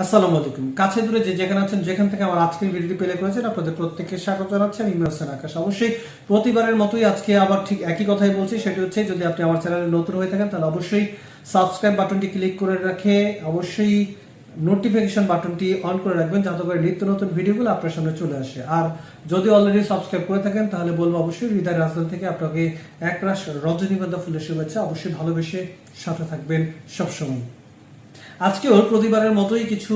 আসসালামু আলাইকুম। কাছে দূরে যে যেখানে আছেন, যেখান থেকে আমার আজকের ভিডিওটি প্লে করেছেন, আপনাদের প্রত্যেককে স্বাগত জানাচ্ছি। আমি ইমরান আকাশ। অবশ্যই প্রতিবারের মতোই আজকে আবার ঠিক একই কথাই বলছি, সেটি হচ্ছে যদি আপনি আমার চ্যানেলে নতুন হয়ে থাকেন, তাহলে অবশ্যই সাবস্ক্রাইব বাটনটি ক্লিক করে রাখে অবশ্যই নোটিফিকেশন বাটনটি অন করে রাখবেন, যাতে করে নিত্য নতুন ভিডিওগুলো আপনার সামনে চলে আসে। আর যদি অলরেডি সাবস্ক্রাইব করে থাকেন, তাহলে বলব অবশ্যই হৃদয় রাজধানী থেকে আপনাকে একরাশ রজনীগন্ধা ফুলের শুভেচ্ছা। অবশ্যই ভালোবেসে সাথে থাকবেন সবসময়। আজকেও প্রতিবারের মতোই কিছু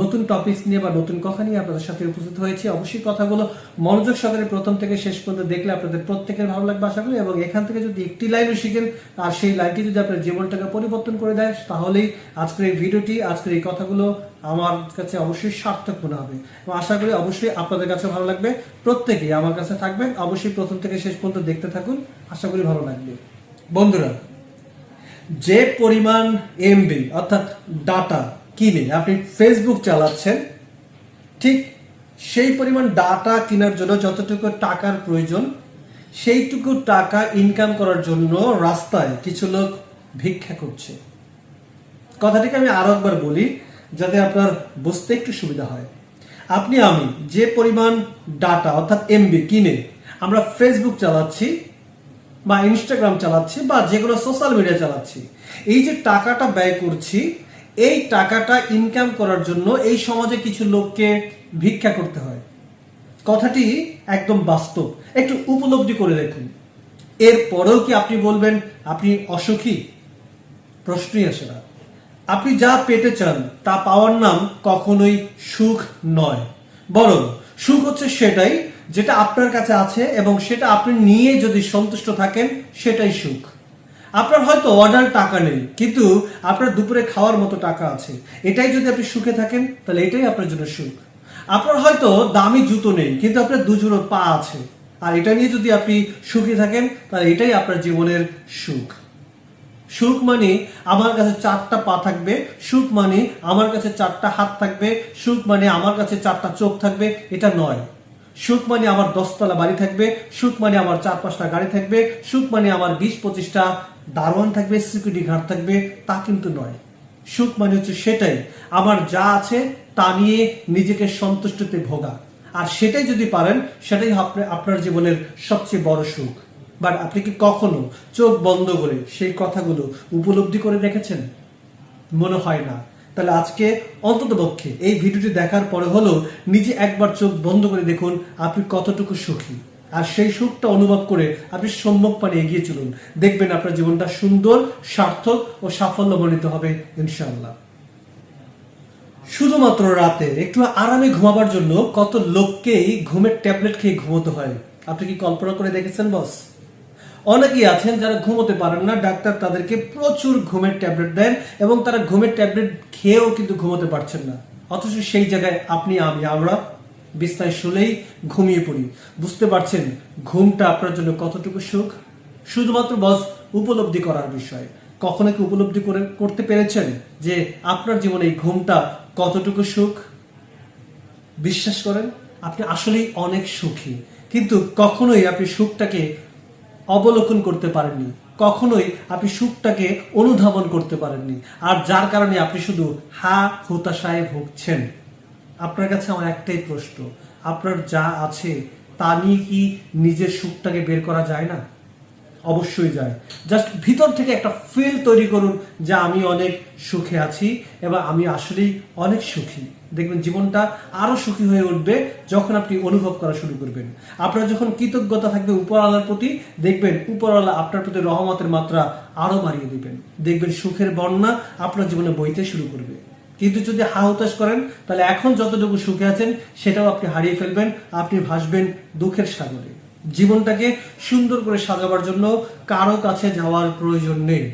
নতুন টপিকস নিয়ে বা নতুন কথা নিয়ে আপনাদের সাথে উপস্থিত হয়েছে। অবশ্যই কথাগুলো মনোযোগ সহকারে প্রথম থেকে শেষ পর্যন্ত দেখলে আপনাদের প্রত্যেকের ভালো লাগবে আশা করি, এবং এখান থেকে যদি একটি লাইনও শিখেন, আর সেই লাইনটি যদি আপনার জীবনটাকে পরিবর্তন করে দেয়, তাহলেই আজকের এই ভিডিওটি, আজকের এই কথাগুলো আমার কাছে অবশ্যই সার্থক মনে হবে। এবং আশা করি অবশ্যই আপনাদের কাছে ভালো লাগবে। প্রত্যেকেই আমার কাছে থাকবেন। অবশ্যই প্রথম থেকে শেষ পর্যন্ত দেখতে থাকুন। আশা করি ভালো লাগবে। বন্ধুরা যে পরিমাণ এমবি অর্থাৎ ডাটা কিনে আপনি ফেসবুক চালাচ্ছেন, ঠিক সেই পরিমাণ ডাটা কেনার জন্য যতটুকু টাকার প্রয়োজন, সেইটুকু টাকা ইনকাম করার জন্য রাস্তায় কিছু লোক ভিক্ষা করছে। কথাটিকে আমি আরও একবার বলি, যাতে আপনার বুঝতে একটু সুবিধা হয়। আপনি, আমি যে পরিমাণ ডাটা অর্থাৎ এমবি কিনে আমরা ফেসবুক চালাচ্ছি বা ইনস্টাগ্রাম চালাচ্ছি বা যে কোনো সোশ্যাল মিডিয়া চালাচ্ছি। এই যে টাকাটা ব্যয় করছি, এই টাকাটা ইনকাম করার জন্য এই সমাজে কিছু লোককে ভিক্ষা করতে হয়। কথাটি একদম বাস্তব। একটু উপলব্ধি করে দেখুন। এরপরেও কি আপনি বলবেন, আপনি অসুখী? প্রশ্নই আসে না। আপনি যা পেতে চান, তা পাওয়ার নাম কখনোই সুখ নয়। বরং সুখ হচ্ছে সেটাই যেটা আপনার কাছে আছে এবং সেটা আপনি নিয়ে যদি সন্তুষ্ট থাকেন, সেটাই সুখ। আপনার হয়তো অর্ডার টাকা নেই, কিন্তু আপনার দুপুরে খাওয়ার মতো টাকা আছে। এটাই যদি আপনি সুখে থাকেন, তাহলে এটাই আপনার জন্য সুখ। আপনার হয়তো দামি জুতো নেই, কিন্তু আপনার দুজোড়ো পা আছে। আর এটা নিয়ে যদি আপনি সুখী থাকেন, তাহলে এটাই আপনার জীবনের সুখ। সুখ মানে আমার কাছে চারটা পা থাকবে, সুখ মানে আমার কাছে চারটা হাত থাকবে, সুখ মানে আমার কাছে চারটা চোখ থাকবে, এটা নয়। সুখ মানে আমার দশতলা বাড়ি থাকবে সুখ মানে আমার চার পাঁচটা গাড়ি থাকবে সুখ মানে আমার বিশ পঁচিশটা দারোয়ান থাকবে, সিকিউরিটি গার্ড থাকবে, তা কিন্তু নয়। সুখ মানে হচ্ছে সেটাই, আমার যা আছে তা নিয়ে নিজেকে সন্তুষ্টতে ভোগা। আর সেটাই যদি পারেন, সেটাই আপনি- আপনার জীবনের সবচেয়ে বড় সুখ। বাট আপনি কি কখনো চোখ বন্ধ করে সেই কথাগুলো উপলব্ধি করে দেখেছেন মনে হয় না। তাহলে আজকে অন্তত পক্ষে এই ভিডিওটি দেখার পরে হলো নিজে একবার চোখ বন্ধ করে দেখুন আপনি কতটুকু সুখী। আর সেই সুখটা অনুভব করে আপনি সম্মুখ পানে এগিয়ে চলুন। দেখবেন আপনার জীবনটা সুন্দর, সার্থক ও সাফল্য সাফল্যমণ্ডিত হবে, ইনশাআল্লাহ। শুধুমাত্র রাতে একটু আরামে ঘুমাবার জন্য কত লোককেই ঘুমের ট্যাবলেট খেয়ে ঘুমোতে হয়। আপনি কি কল্পনা করে দেখেছেন, বস? অনেকেই আছেন যারা ঘুমোতে পারেন না, ডাক্তার তাদেরকে প্রচুর ঘুমের ট্যাবলেট দেন এবং তারা ঘুমের ট্যাবলেট খেয়েও কিন্তু ঘুমোতে পারছেন না। অথচ সেই জায়গায় আপনি, আমি, আমরা বিছনায় শুলেই ঘুমিয়ে পড়ি। বুঝতে পারছেন ঘুমটা আপনার জন্য কতটুকু সুখ? শুধুমাত্র বস, উপলব্ধি করার বিষয়। কখনো কি উপলব্ধি করে, করতে পেরেছেন যে আপনার জীবনে এই ঘুমটা কতটুকু সুখ? বিশ্বাস করেন, আপনি আসলেই অনেক সুখী। কিন্তু কখনোই আপনি সুখটাকে অবলোকন করতে পারেননি। কখনোই আপনি সুখটাকে অনুধাবন করতে পারেননি। আর যার কারণে আপনি শুধু হা হতাশায় ভুগছেন। আপনার কাছে আমার একটাই প্রশ্ন, আপনার যা আছে তা নিয়ে কি নিজের সুখটাকে বের করা যায় না? অবশ্যই যায়। জাস্ট ভিতর থেকে একটা ফিল তৈরি করুন যে আমি অনেক সুখে আছি এবং আমি আসলেই অনেক সুখী। দেখবেন জীবনটা আরও সুখী হয়ে উঠবে যখন আপনি অনুভব করা শুরু করবেন। আপনার যখন কৃতজ্ঞতা থাকবে উপরওয়ালার প্রতি, দেখবেন উপরওয়ালা আপনার প্রতি রহমতের মাত্রা আরও বাড়িয়ে দিবেন। দেখবেন সুখের বন্যা আপনার জীবনে বইতে শুরু করবে। কিন্তু যদি হা হতাশ করেন, তাহলে এখন যতটুকু সুখে আছেন, সেটাও আপনি হারিয়ে ফেলবেন, আপনি ভাসবেন দুঃখের সাগরে। জীবনটাকে সুন্দর করে সাজাবার জন্য কারও কাছে যাওয়ার প্রয়োজন নেই।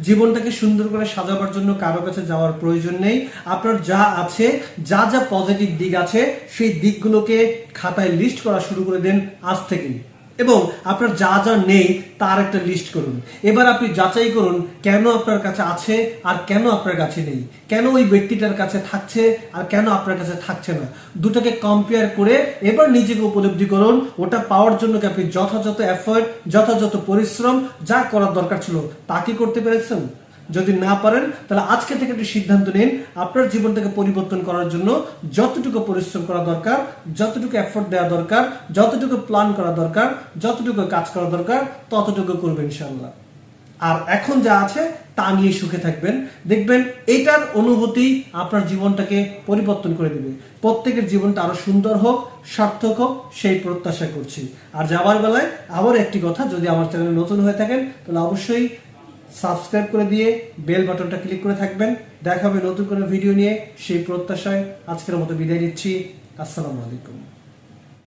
জীবনটাকে সুন্দর করে সাজাবার জন্য কারও কাছে যাওয়ার প্রয়োজন নেই। আপনার যা আছে, যা যা পজিটিভ দিক আছে, সেই দিকগুলোকে খাতায় লিস্ট করা শুরু করে দেন আজ থেকেই। এবং আপনার যা যা নেই তার একটা লিস্ট করুন। এবার আপনি যাচাই করুন, কেন আপনার কাছে আছে আর কেন আপনার কাছে নেই? কেন ওই ব্যক্তিটার কাছে থাকছে আর কেন আপনার কাছে থাকছে না? দুটাকে কম্পেয়ার করে এবার নিজেকে উপলব্ধি করুন। ওটা পাওয়ার জন্য কি আপনি যথাযথ এফোর্ট যথাযথ পরিশ্রম, যা করার দরকার ছিল, তা কি করতে পেরেছেন? যদি না পারেন, তাহলে আজকে থেকে একটি সিদ্ধান্ত নিন। আপনার জীবনটাকে পরিবর্তন করার জন্য যতটুকু পরিশ্রম করা দরকার, যতটুকু এফোর্ট দেওয়া দরকার, যতটুকু প্ল্যান করা দরকার, যতটুকু কাজ করা দরকার, ততটুকু করবেন ইনশাল্লাহ আর এখন যা আছে, তা নিয়ে সুখে থাকবেন। দেখবেন এটার অনুভূতি আপনার জীবনটাকে পরিবর্তন করে দিবে। প্রত্যেকের জীবনটা আরও সুন্দর হোক, সার্থক হোক, সেই প্রত্যাশা করছি। আর যাওয়ার বেলায় আবার একটি কথা, যদি আমার চ্যানেল নতুন হয়ে থাকেন, তাহলে অবশ্যই সাবস্ক্রাইব করে দিয়ে বেল বাটনটা ক্লিক করে থাকবেন। দেখা হবে নতুন কোনো ভিডিও নিয়ে। সেই প্রত্যাশায় আজকের মতো বিদায় নিচ্ছি। আসসালামু আলাইকুম।